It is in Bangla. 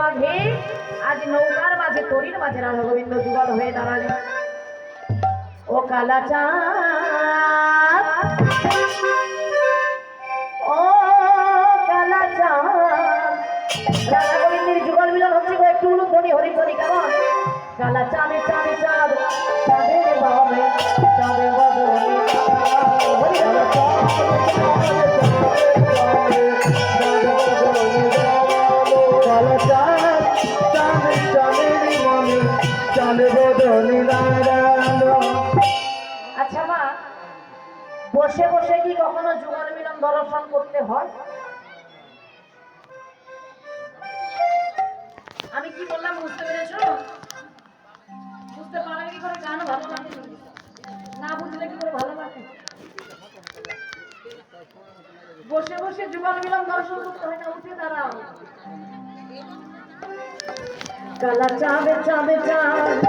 মাঝে, আজ নৌকার মাঝে, তরির মাঝে রাধা গোবিন্দ যুগল হয়ে দাঁড়ালে। ও কালা চাঁদ, ও কালা চাঁদ রাধা গোবিন্দের যুগল মিলন হচ্ছে একটু উলুধ্বনি, হরিধ্বনি কেমন কালা চাঁদে চাঁদে, চাঁদ কালো চাঁদ চাঁদ চাঁদের আচ্ছা মা, বসে বসে কি কখনো যুগল মিলন দর্শন করতে হয়? আমি কি বললাম, বুঝতে পেরেছ? বুঝতে পারলে কি করে গান ভালো লাগে? না বুঝলে কি করে ভালো লাগে? বসে বসে যুগল মিলন দর্শন করতে হয়। কালা চাঁদে চাঁদে চাঁদ।